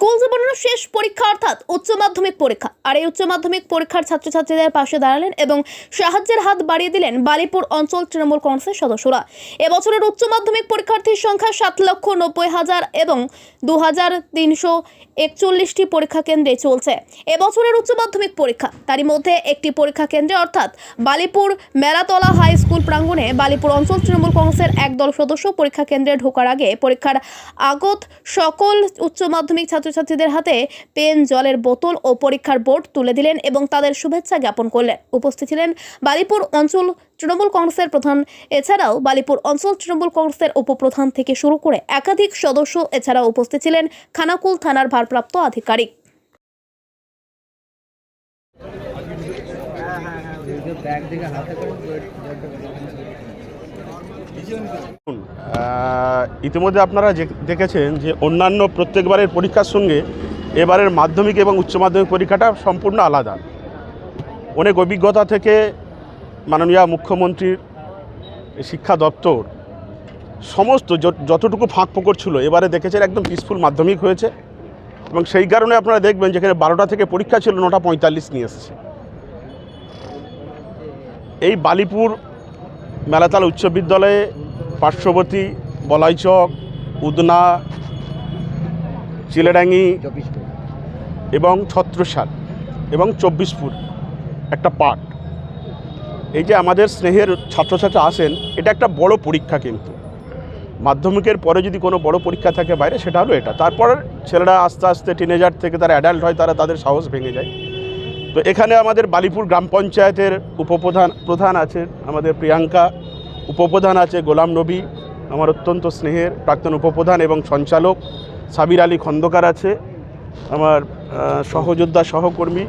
School জীবনের শেষ পরীক্ষা অর্থাৎ উচ্চ মাধ্যমিক পরীক্ষা। আর এই উচ্চ মাধ্যমিক পরীক্ষার ছাত্রছাত্রীদের পাশে দাঁড়ালেন এবং সাহায্যের হাত বাড়িয়ে দিলেন বালিপুর অঞ্চল তৃণমূল কংগ্রেসের সদস্যরা। এবছরের উচ্চ মাধ্যমিক পরীক্ষার্থীর সংখ্যা সাত লক্ষ নব্বই হাজার এবং দু হাজার তিনশো একচল্লিশটি পরীক্ষা কেন্দ্রে চলছে। এবছরের উচ্চ মাধ্যমিক পরীক্ষা, তারই মধ্যে একটি পরীক্ষা কেন্দ্রে অর্থাৎ বালিপুর মেলাতলা হাই স্কুল প্রাঙ্গণে বালিপুর অঞ্চল তৃণমূল কংগ্রেসের একদল সদস্য পরীক্ষা কেন্দ্রে ঢোকার আগে পরীক্ষার আগত সকল উচ্চ মাধ্যমিক ছাত্রছাত্রীদের হাতে পেন জলের বোতল ও পরীক্ষার বোর্ড তুলে দিলেন এবং তাদের শুভেচ্ছা জ্ঞাপন করলেন। উপস্থিত ছিলেন বালিপুর অঞ্চল তৃণমূল কংগ্রেসের প্রধান। এছাড়াও বালিপুর অঞ্চল তৃণমূল কংগ্রেসের উপপ্রধান থেকে শুরু করে একাধিক সদস্য এছাড়াও উপস্থিত ছিলেন খানাকুল থানার ভারপ্রাপ্ত আধিকারিক। আহ, ইতিমধ্যে আপনারা দেখেছেন যে অন্যান্য প্রত্যেকবারের পরীক্ষার সঙ্গে এবারের মাধ্যমিক এবং উচ্চ মাধ্যমিক পরীক্ষাটা সম্পূর্ণ আলাদা। অনেক অভিজ্ঞতা থেকে মাননীয় মুখ্যমন্ত্রীর শিক্ষা দপ্তর সমস্ত যত- যতটুকু ফাঁক ফোকর ছিল, এবারে দেখেছেন একদম পিসফুল মাধ্যমিক হয়েছে এবং সেই কারণে আপনারা দেখবেন যেখানে বারোটা থেকে পরীক্ষা ছিল, নটা পঁয়তাল্লিশ নিয়ে এসেছে। এই বালিপুর মেলাতাল উচ্চ বিদ্যালয়ে পার্শ্ববর্তী বলাইচক, উদনা, চিলেডাঙ্গি এবং ছত্রসাল এবং চব্বিশপুর একটা পার্ট। এই যে আমাদের স্নেহের ছাত্রছাত্রী আসেন, এটা একটা বড় পরীক্ষা কিন্তু। মাধ্যমিকের পরে যদি কোনো বড় পরীক্ষা থাকে বাইরে, সেটা হলো এটা। তারপর ছেলেরা আস্তে আস্তে টিনেজার থেকে তারা অ্যাডাল্ট হয়, তারা তাদের সাহস ভেঙে যায়। তো এখানে আমাদের বালিপুর গ্রাম পঞ্চায়েতের উপপ্রধান, প্রধান আছে আমাদের প্রিয়াঙ্কা, উপপ্রধান আছে গোলাম নবী, আমার অত্যন্ত স্নেহের প্রাক্তন উপপ্রধান এবং সঞ্চালক সাবির আলী খন্দকার আছে, আমার সহযোদ্ধা সহকর্মী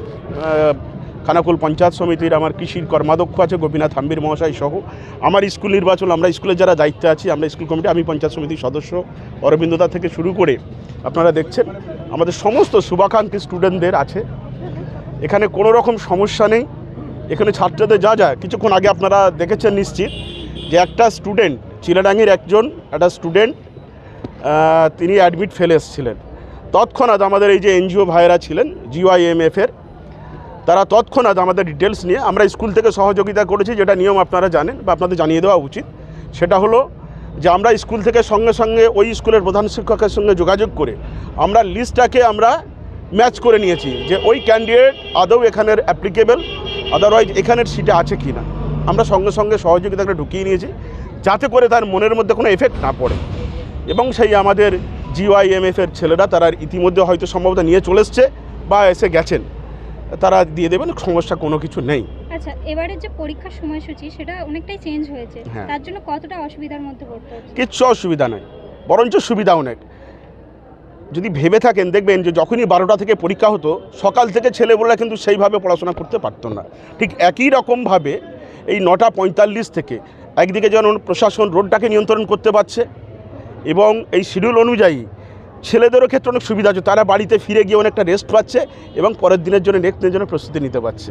খানাকুল পঞ্চায়েত সমিতির আমার কৃষির কর্মাধ্যক্ষ আছে গোপীনাথ হাম্বির মহাশয় সহ। আমার স্কুল নির্বাচন, আমরা স্কুলের যারা দায়িত্বে আছি, আমরা স্কুল কমিটি, আমি পঞ্চায়েত সমিতির সদস্য, অরবিন্দদা থেকে শুরু করে, আপনারা দেখছেন, আমাদের সমস্ত শুভাকাঙ্ক্ষী স্টুডেন্টদের আছে। এখানে কোনো রকম সমস্যা নেই। এখানে ছাত্রদের যা যা, কিছুক্ষণ আগে আপনারা দেখেছেন নিশ্চিত যে একটা স্টুডেন্ট চিলাডাঙ্গির একজন, একটা স্টুডেন্ট তিনি অ্যাডমিট ফেলে এসেছিলেন। তৎক্ষণাৎ আমাদের এই যে এনজিও ভাইয়েরা ছিলেন জিওআইএমএফের তারা তৎক্ষণাৎ আমাদের ডিটেলস নিয়ে, আমরা স্কুল থেকে সহযোগিতা করেছি, যেটা নিয়ম আপনারা জানেন বা আপনাদের জানিয়ে দেওয়া উচিত। সেটা হলো যে আমরা স্কুল থেকে সঙ্গে সঙ্গে ওই স্কুলের প্রধান শিক্ষকের সঙ্গে যোগাযোগ করে, আমরা লিস্টটাকে আমরা ম্যাচ করে নিয়েছি যে ওই ক্যান্ডিডেট আদৌ এখানের অ্যাপ্লিকেবল আদারওয়াইজ এখানের সিটে আছে কি না আমরা সঙ্গে সঙ্গে সহযোগিতাকে ঢুকিয়ে নিয়েছি যাতে করে তার মনের মধ্যে কোনো এফেক্ট না পড়ে। এবং সেই আমাদের জিওআইএমএফের ছেলেরা তারা ইতিমধ্যে হয়তো সম্ভবত নিয়ে চলে এসছে বা এসে গেছেন। তারা দিয়ে দেবেন সমস্যা কোনো কিছু নেই। আচ্ছা এবারের যে পরীক্ষার সময়সূচি সেটা অনেকটাই চেঞ্জ হয়েছে। হ্যাঁ। তার জন্য কতটা অসুবিধার মধ্যে পড়তে হচ্ছে? কিচ্ছু অসুবিধা নেই বরঞ্চ সুবিধা অনেক। যদি ভেবে থাকেন, দেখবেন যে যখনই বারোটা থেকে পরীক্ষা হতো, সকাল থেকে ছেলেবেলা কিন্তু সেইভাবে পড়াশোনা করতে পারতো না। ঠিক একই রকমভাবে এই নটা পঁয়তাল্লিশ থেকে একদিকে যেমন প্রশাসন রোডটাকে নিয়ন্ত্রণ করতে পারছে এবং এই শিডিউল অনুযায়ী ছেলেদেরও ক্ষেত্রে অনেক সুবিধা আছে। তারা বাড়িতে ফিরে গিয়ে অনেকটা রেস্ট পাচ্ছে এবং পরের দিনের জন্য নেক্সট দিনের জন্য প্রস্তুতি নিতে পারছে।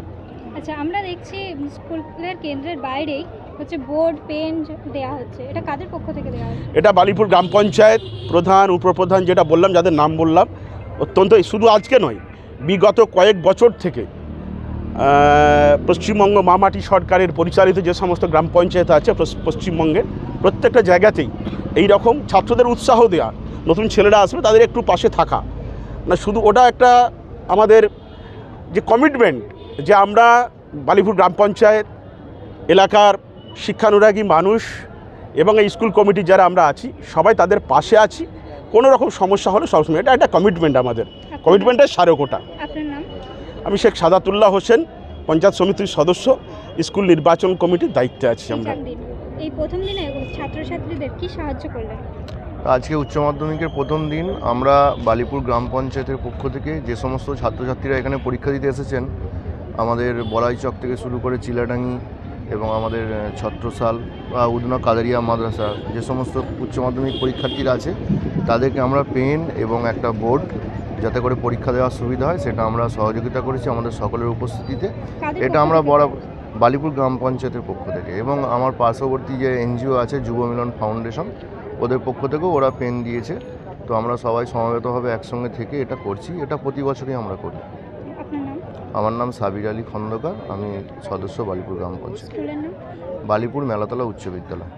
আচ্ছা আমরা দেখছি স্কুলের কেন্দ্রের বাইরেই হচ্ছে বোর্ড পেন দেওয়া হচ্ছে। এটা কাদের পক্ষ থেকে দেওয়া হচ্ছে? এটা বালিপুর গ্রাম পঞ্চায়েত প্রধান, উপপ্রধান যেটা বললাম, যাদের নাম বললাম, অত্যন্ত শুধু আজকে নয়, বিগত কয়েক বছর থেকে পশ্চিমবঙ্গ মামাটি সরকারের পরিচালিত যে সমস্ত গ্রাম পঞ্চায়েত আছে পশ্চিমবঙ্গের প্রত্যেকটা জায়গাতেই এই রকম ছাত্রদের উৎসাহ দেওয়া নতুন ছেলেরা আসবে, তাদের একটু পাশে থাকা। না, শুধু ওটা একটা আমাদের যে কমিটমেন্ট যে আমরা বালিপুর গ্রাম পঞ্চায়েত এলাকার শিক্ষানুরাগী মানুষ এবং এই স্কুল কমিটি যারা আমরা আছি সবাই তাদের পাশে আছি। কোনো রকম সমস্যা হলে সবসময় এটা একটা কমিটমেন্ট আমাদের। কমিটমেন্টের স্মারকটা। আমি শেখ সাদাতুল্লাহ হোসেন পঞ্চায়েত সমিতির সদস্য। স্কুল নির্বাচন কমিটির দায়িত্বে আছি আমরা। এই প্রথম দিনে ছাত্রছাত্রীদের কি সাহায্য করলেন? আজকে উচ্চ মাধ্যমিকের প্রথম দিন আমরা বালিপুর গ্রাম পঞ্চায়েতের পক্ষ থেকে যে সমস্ত ছাত্রছাত্রীরা এখানে পরীক্ষা দিতে এসেছেন আমাদের বলাইচক থেকে শুরু করে চিলাডাঙ্গি এবং আমাদের ছত্রসাল বা উদনা কাদারিয়া মাদ্রাসা যে সমস্ত উচ্চ মাধ্যমিক পরীক্ষার্থীরা আছে তাদেরকে আমরা পেন এবং একটা বোর্ড যাতে করে পরীক্ষা দেওয়ার সুবিধা হয় সেটা আমরা সহযোগিতা করেছি আমাদের সকলের উপস্থিতিতে। এটা আমরা? বরাবর বালিপুর গ্রাম পঞ্চায়েতের পক্ষ থেকে এবং আমার পার্শ্ববর্তী যে এনজিও আছে যুব মিলন ফাউন্ডেশন ওদের পক্ষ থেকেও ওরা পেন দিয়েছে। তো আমরা সবাই সমবেতভাবে একসঙ্গে থেকে এটা করছি। এটা প্রতি বছরই আমরা করি। আমার নাম সাবির আলী খন্দকার আমি সদস্য বালিপুর গ্রাম পঞ্চায়েত। বালিপুর মেলাতলা উচ্চ বিদ্যালয়।